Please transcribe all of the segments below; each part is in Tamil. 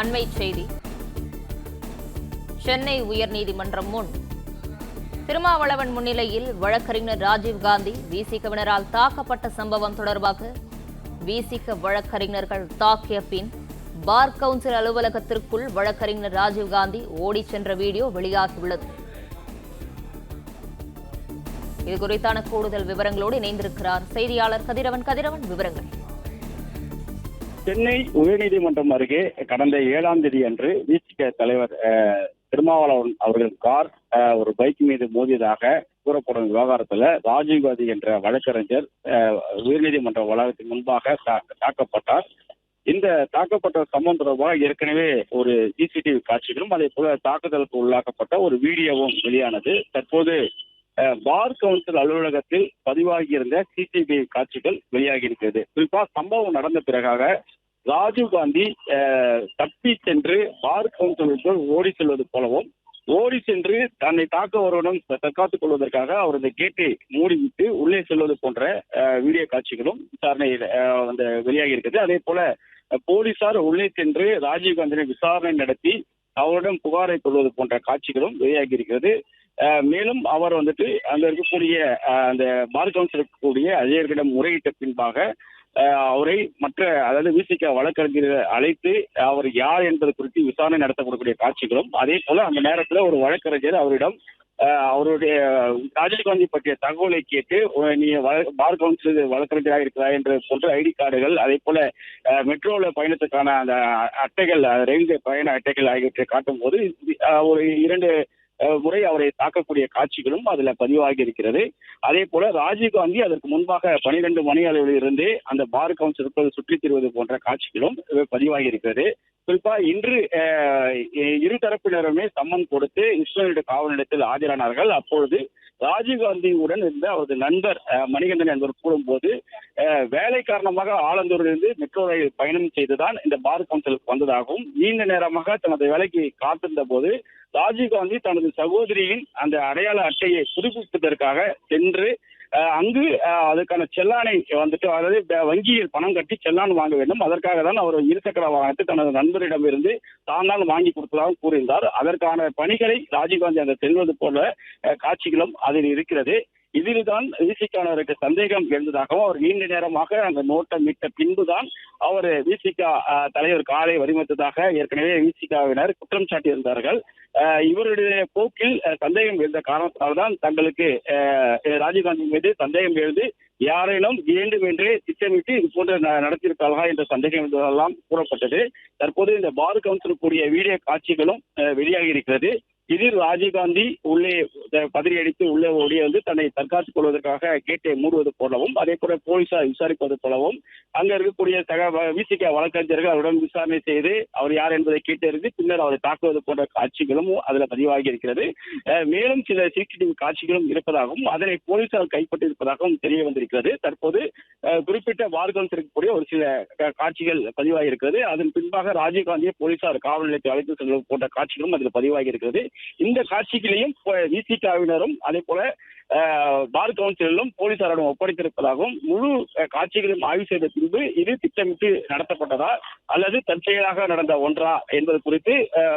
அண்மை செய்தி. சென்னை உயர்நீதிமன்றம் முன். திருமாவளவன் முன்னிலையில் வழக்கறிஞர் ராஜீவ்காந்தி விசிகவினரால் தாக்கப்பட்ட சம்பவம் தொடர்பாக விசிக வழக்கறிஞர்கள் தாக்கிய பின் பார் கவுன்சில் அலுவலகத்திற்குள் வழக்கறிஞர் ராஜீவ்காந்தி ஓடிச் சென்ற வீடியோ வெளியாகியுள்ளது. இது குறித்தான கூடுதல் விவரங்களோடு இணைந்திருக்கிறார் செய்தியாளர் கதிரவன். கதிரவன் விவரங்கள். சென்னை உயர்நீதிமன்றம் அருகே கடந்த ஏழாம் தேதி அன்று விசிக தலைவர் திருமாவளவன் அவர்கள் கார் ஒரு பைக் மீது மோதியதாக கூறப்படும் விவகாரத்துல ராஜீவ்காந்தி என்ற வழக்கறிஞர் உயர்நீதிமன்ற வளாகத்தின் முன்பாக தா- தாக்கப்பட்டார். இந்த தாக்கப்பட்ட சம்பவம் தொடர்பாக ஏற்கனவே ஒரு சிசிடிவி காட்சிகளும் அதே போல தாக்குதலுக்கு உள்ளாக்கப்பட்ட ஒரு வீடியோவும் வெளியானது. தற்போது பார் கவுன்சில் அலுவலகத்தில் பதிவாகியிருந்த சிசிடிவி காட்சிகள் வெளியாகி இருக்கிறது குறிப்பா சம்பவம் நடந்த பிறகாக ராஜீவ்காந்தி தப்பி சென்று பார் கவுன்சிலுக்குள் ஓடி செல்வது போலவும் ஓடி சென்று தன்னை தாக்க வருவனும் தற்காத்துக் கொள்வதற்காக அவரது கேட்டை மூடிவிட்டு உள்ளே செல்வது போன்ற வீடியோ காட்சிகளும் விசாரணையில் வந்து வெளியாகி இருக்கிறது அதே போல போலீசார் உள்ளே சென்று ராஜீவ்காந்தியை விசாரணை நடத்தி அவரிடம் புகாரை கொள்வது போன்ற காட்சிகளும் வெளியாகி இருக்கிறது மேலும் அவர் வந்துட்டு அங்க இருக்கக்கூடிய அந்த பார் கவுன்சில் இருக்கக்கூடிய அதிகாரிகளிடம் முறையிட்ட பின்பாக அவரை மற்ற அதாவது விசிக வழக்கறிஞரை அழைத்து அவர் யார் என்பது குறித்து விசாரணை நடத்தப்படக்கூடிய காட்சிகளும் அதே போல அந்த நேரத்துல ஒரு வழக்கறிஞர் அவரிடம் அவருடைய ராஜீவ்காந்தி பற்றிய தகவலை கேட்டு நீ பார் கவுன்சில் வழக்கறிஞராக இருக்கிறாய் என்று போன்ற ஐடி கார்டுகள் அதே போல மெட்ரோல பயணத்துக்கான அந்த அட்டைகள் ரயில்வே பயண அட்டைகள் ஆகியவற்றை காட்டும் போது ஒரு இரண்டு முறை அவரை தாக்கக்கூடிய காட்சிகளும் அதுல பதிவாகி இருக்கிறது. அதே போல ராஜீவ்காந்தி அதற்கு முன்பாக பனிரெண்டு மணி அளவில் இருந்தே அந்த பார் கவுன்சிலுக்குள் சுற்றித் திரிவது போன்ற காட்சிகளும் பதிவாகி இருக்கிறது. குறிப்பா இன்று இரு தரப்பினருமே சம்மன் கொடுத்து இஸ்ரேலிய காவல் நிலையத்தில் ஆஜரானார்கள். அப்பொழுது ராஜீவ்காந்தியுடன் இருந்த அவரது நண்பர் மணிகண்டன் என்பவர் கூடும்போது வேலை காரணமாக ஆலந்தூரிலிருந்து மெட்ரோ ரயில் பயணம் செய்துதான் இந்த பார் கவுன்சிலுக்கு வந்ததாகவும் நீண்ட நேரமாக தனது வேலைக்கு காத்திருந்த போது ராஜீவ்காந்தி தனது சகோதரியின் அந்த அடையாள அட்டையை புதுப்பிப்பதற்காக சென்று அங்கு அஹ், அதுக்கான செல்லானை வந்துட்டு அதாவது வங்கியில் பணம் கட்டி செல்லான் வாங்க வேண்டும். அதற்காக தான் அவர் இருசக்கர வாகனத்தை தனது நண்பரிடமிருந்து தான் தான் வாங்கி கொடுத்ததாக கூறியிருந்தார். அதற்கான பணிகளை ராஜீவ்காந்தி அந்த செல்வது போல காட்சிகளும் அதில் இருக்கிறது. இதில்தான் விசிகானவருக்கு சந்தேகம் எழுந்ததாகவும் அவர் நீண்ட நேரமாக அந்த நோட்டம் மீட்ட பின்புதான் அவர் விசிகா தலைவர் காலை வரிமத்ததாக ஏற்கனவே விசிகாவினர் குற்றம் சாட்டியிருந்தார்கள். இவருடைய போக்கில் சந்தேகம் எழுந்த காரணத்தால்தான் தங்களுக்கு ராஜீவ்காந்தி மீது சந்தேகம் எழுந்து யாரேனும் வேண்டும் என்றே திட்டமிட்டு இது போன்ற ந- என்ற சந்தேகம் என்பதெல்லாம் கூறப்பட்டது. தற்போது இந்த பார் கவுன்சில் கூடிய வீடியோ காட்சிகளும் வெளியாகி இருக்கிறது. இதில் ராஜீவ்காந்தி உள்ளே அஹ், பதறி அடித்து உள்ளே ஓடி வந்து தன்னை தற்காத்துக் கொள்வதற்காக கேட்டை மூடுவது போலவும் அதே போல போலீசார் விசாரிப்பது போலவும் அங்க இருக்கக்கூடிய சக விசிக வழக்கறிஞர்கள் அவருடன் விசாரணை செய்து அவர் யார் என்பதை கேட்டறிந்து பின்னர் அவரை தாக்குவது போன்ற காட்சிகளும் அதுல பதிவாகி இருக்கிறது. மேலும் சில சிசிடிவி காட்சிகளும் இருப்பதாகவும் அதனை போலீசார் கைப்பற்றியிருப்பதாகவும் தெரிய வந்திருக்கிறது. தற்போது குறிப்பிட்ட வார்கள் இருக்கக்கூடிய ஒரு சில காட்சிகள் பதிவாகி இருக்கிறது. அதன் பின்பாக ராஜீவ்காந்தியை போலீசார் காவல் நிலையத்தை அழைத்து செல்வது போன்ற காட்சிகளும் அதில் பதிவாகி இருக்கிறது. இந்த காட்சிகளையும் விசிகாவினரும் அதே போல பார் கவுன்சிலும் போலீசாரிடம் ஒப்படைத்திருப்பதாகவும் முழு காட்சிகளையும் ஆய்வு செய்த பின்பு இது திட்டமிட்டு நடத்தப்பட்டதா அல்லது தற்செயலாக நடந்த ஒன்றா என்பது குறித்து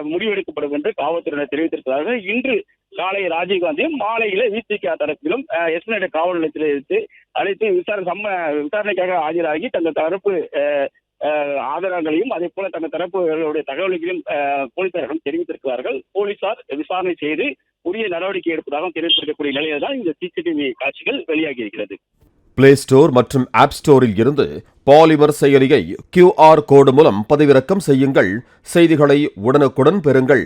முடிவெடுக்கப்படும் என்று காவல்துறையினர் தெரிவித்திருப்பதாக இன்று காலை ராஜீவ்காந்தியும் மாலையில விசிகா தரப்பிலும் எஸ்பிஐ காவல் நிலையத்தில் எடுத்து அழைத்து விசாரணை சம்ம விசாரணைக்காக ஆஜராகி தங்கள் தரப்பு ஆதாரங்களையும் அதே போல தங்கள் தரப்புகளுடைய தகவல்களையும் போலீசாரிடம் தெரிவித்திருக்கிறார்கள். போலீசார் விசாரணை செய்து உரிய நடவடிக்கை எடுப்பதாக தெரிவித்திருக்கக்கூடிய நிலையில் தான் இந்த சிசிடிவி காட்சிகள் வெளியாகி இருக்கிறது. பிளே ஸ்டோர் மற்றும் ஆப் ஸ்டோரில் இருந்து பாலிமர் செயலியை கியூஆர் கோடு மூலம் பதிவிறக்கம் செய்யுங்கள். செய்திகளை உடனுக்குடன் பெறுங்கள்.